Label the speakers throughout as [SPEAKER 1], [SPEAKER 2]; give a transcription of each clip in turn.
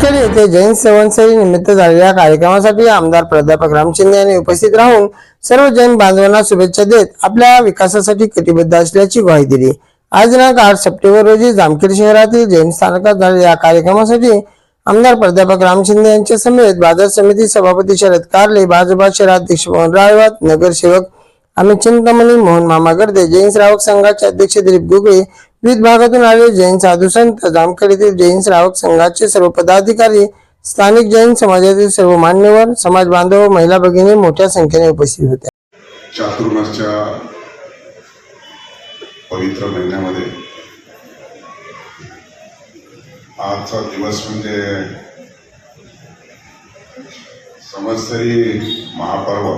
[SPEAKER 1] जामखेड येथे जैन संवत्सरी निमित्त झालेल्या कार्यक्रमासाठी आमदार प्राध्यापक राम शिंदे यांनी उपस्थित राहून सर्व जैन बांधवांना शुभेच्छा देत आपल्या विकासासाठी कटिबद्ध असल्याची ग्वाही दिली. आज दिनांक आठ सप्टेंबर रोजी जामखेड शहरातील जैन स्थानकात झालेल्या या कार्यक्रमासाठी आमदार प्राध्यापक राम शिंदे यांच्या समेत बाजार समिती सभापती शरद कारले भाजपा शहराध्यक्ष मोहन राळवात नगरसेवक अमित चिंतामणी मोहन मामा गर्दे जैन श्रावक संघाचे अध्यक्ष दिलीप गुगळे विविध भागातून आलेले जैन साधू संत जामखेड येथील जैन श्रावक संघाचे सर्व पदाधिकारी स्थानिक जैन समाजातील सर्व मान्यवर समाज बांधव महिला भगिनी मोठ्या संख्येने उपस्थित होत्या.
[SPEAKER 2] चातुर्मासच्या पवित्र महिन्यामध्ये आजचा दिवस म्हणजे समजतरी महापर्व.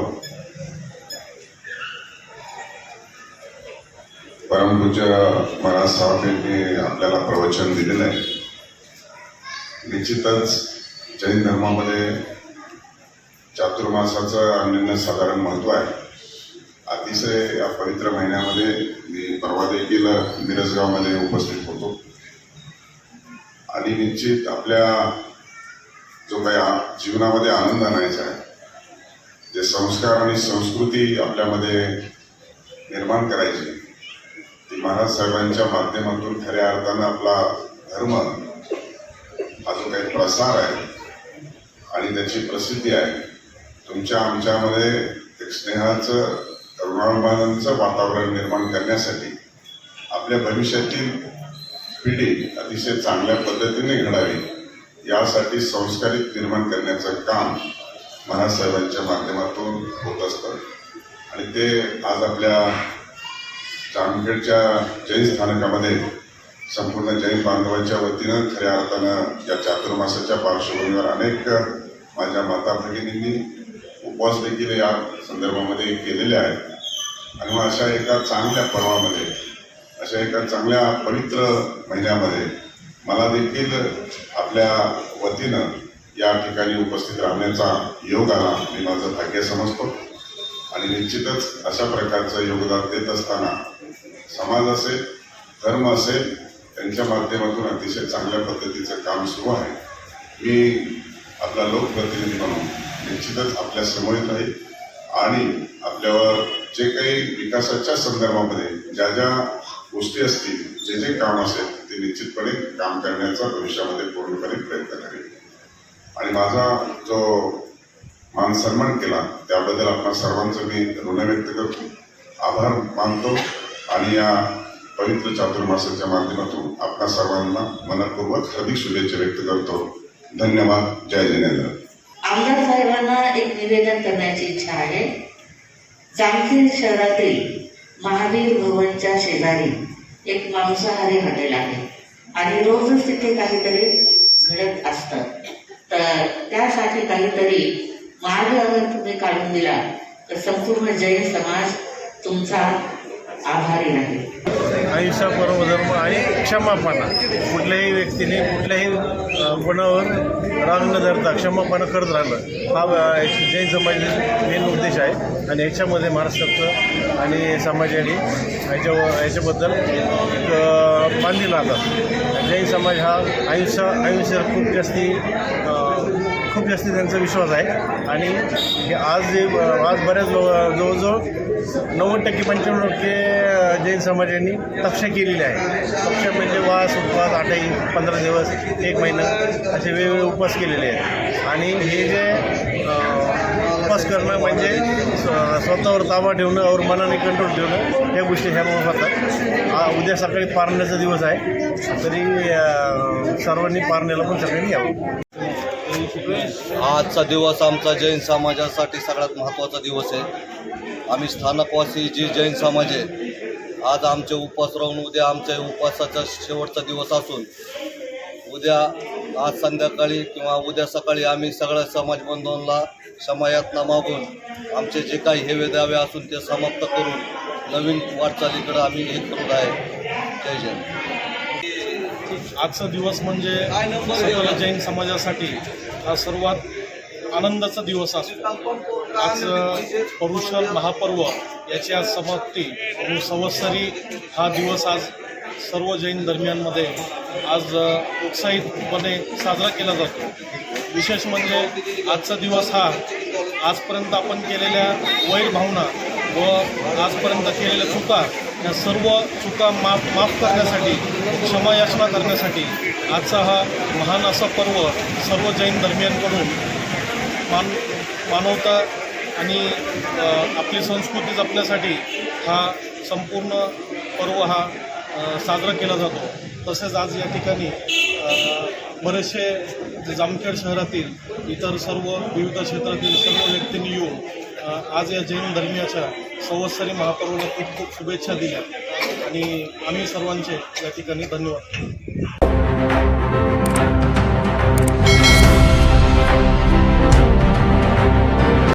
[SPEAKER 2] परमपूज्य महाराज साहेब यांनी आपल्याला प्रवचन दिलेलं आहे. निश्चितच जैन धर्मामध्ये चातुर्मासाचं अनन्यसाधारण महत्त्व आहे. अतिशय या पवित्र महिन्यामध्ये मी परवा देखील मिरजगावमध्ये उपस्थित होतो. आणि निश्चित आपल्या जो काही आ- जीवनामध्ये आनंद आणायचा आहे जे संस्कार आणि संस्कृती आपल्यामध्ये निर्माण करायची महाराज साहेबांच्या माध्यमातून खऱ्या अर्थानं आपला धर्म हा जो काही प्रसार आहे आणि त्याची प्रसिद्धी आहे तुमच्या आमच्यामध्ये एक स्नेहाचं ऋणानुबंधाचं वातावरण निर्माण करण्यासाठी आपल्या भविष्यातील पिढी अतिशय चांगल्या पद्धतीने घडावी यासाठी संस्कारित निर्माण करण्याचं काम महाराज साहेबांच्या माध्यमातून होत असतं. आणि ते आज आपल्या जामखेडच्या जैन स्थानकामध्ये संपूर्ण जैन बांधवांच्या वतीनं खऱ्या अर्थानं या चातुर्मासाच्या पार्श्वभूमीवर अनेक माझ्या माता भगिनींनी उपवास देखील या संदर्भामध्ये केलेले आहेत. आणि मग अशा एका चांगल्या पर्वामध्ये अशा एका चांगल्या पवित्र महिन्यामध्ये मला देखील आपल्या वतीनं या ठिकाणी उपस्थित राहण्याचा योग आला मी माझं भाग्य समजतो. आणि निश्चितच अशा प्रकारचं योगदान देत असताना समाज असेल धर्म असेल त्यांच्या माध्यमातून अतिशय चांगल्या पद्धतीचं काम सुरू आहे. मी आपला लोकप्रतिनिधी म्हणून निश्चितच आपल्या समोरीत राहील आणि आपल्यावर जे काही विकासाच्या संदर्भामध्ये ज्या ज्या गोष्टी असतील जे जे काम असेल ते निश्चितपणे काम करण्याचा भविष्यामध्ये पूर्णपणे प्रयत्न करेल आणि माझा जो मान सन्मान केला त्याबद्दल आपल्या सर्वांचं मी ऋण व्यक्त करतो. आभार मानतो. आणि या पवित्र चातुर्मासाच्या माध्यमातून आपल्या सर्वांना मनपूर्वक हार्दिक शुभेच्छा व्यक्त करतो. धन्यवाद. जय जिनेंद्र.
[SPEAKER 3] आमदार साहेबांना एक निवेदन करण्याची इच्छा आहे. जामखेड शहरातील महावीर भवनच्या शेजारी एक मांसाहारी हॉटेल आहे. आणि रोजच तिथे काहीतरी घडत असतं. तर त्यासाठी काहीतरी मार्ग अगर तुम्ही काढून दिला तर संपूर्ण जैन समाज तुमचा आभारी राहील
[SPEAKER 4] अहिंसा परमधर्म आणि क्षमापणा. कुठल्याही व्यक्तीने कुठल्याही गुणावर राग न धरता क्षमापणा करत राहणं हा जैन समाजाचा मेन उद्देश आहे. आणि ह्याच्यामध्ये महाराष्ट्राचं आणि समाजाने ह्याच्या ह्याच्याबद्दल एक अ, जैन समाज हा अहिंसा अहिंसेला खूप जास्ती खूप जास्त त्यांचा विश्वास आहे. आणि हे आज जे आज बऱ्याच लो जवळजवळ नव्वद टक्के पंच्याण्णव टक्के जैन समाजांनी तक्ष केलेली आहे तक्ष म्हणजे वास उपवास आठही पंधरा दिवस एक महिना असे वेगवेगळे उपवास केलेले आहेत. आणि हे जे उपवास करणं म्हणजे स्व- स्वतःवर ताबा ठेवणं और मनाने कंट्रोल ठेवणं या गोष्टी ह्या होतात. उद्या सकाळी पारण्याचा दिवस आहे. तरी सर्वांनी पारण्याला पण सगळ्यांनी यावं.
[SPEAKER 5] आजचा दिवस आमचा जैन समाजासाठी सगळ्यात महत्त्वाचा दिवस आहे. आम्ही स्थानकवासी जी जैन समाज आहे आज आमचे उपवास राहून उद्या आमच्या उपवासाचा शेवटचा दिवस असून उद्या आज संध्याकाळी किंवा उद्या सकाळी आम्ही सगळ्या समाज बांधवांना क्षमायातना मागून आमचे जे काही हेवे दावे असून ते समाप्त करून नवीन वाटचालीकडे आम्ही हे करत आहे जय जय
[SPEAKER 6] आजचा दिवस म्हणजे सकल जैन समाजासाठी हा सर्वात आनंदाचा दिवस असतो. आज परुषल महापर्व याची आज समाप्ती म्हणून संवत्सरी हा दिवस आज सर्व जैन धर्मियांमध्ये आज उत्साहितपणे साजरा केला जातो. विशेष म्हणजे आजचा दिवस हा आजपर्यंत आपण केलेल्या वैर भावना व आजपर्यंत केलेल्या चुका या सर्व चुका माफ माफ करण्यासाठी क्षमायाचना करण्यासाठी आजचा हा महान असा पर्व सर्व जैन धर्मियांकडून मान मानवता आणि आपली संस्कृती जपण्यासाठी हा संपूर्ण पर्व हा साजरा केला जातो. तसेच आज या ठिकाणी बरेचसे जे जामखेड शहरातील इतर सर्व विविध क्षेत्रातील सर्व व्यक्तींनी येऊन आज या जैन धर्मियाच्या संवत्सरी महापर्वाला खूप खूप शुभेच्छा दिल्या. आणि आम्ही सर्वांचे या ठिकाणी धन्यवाद.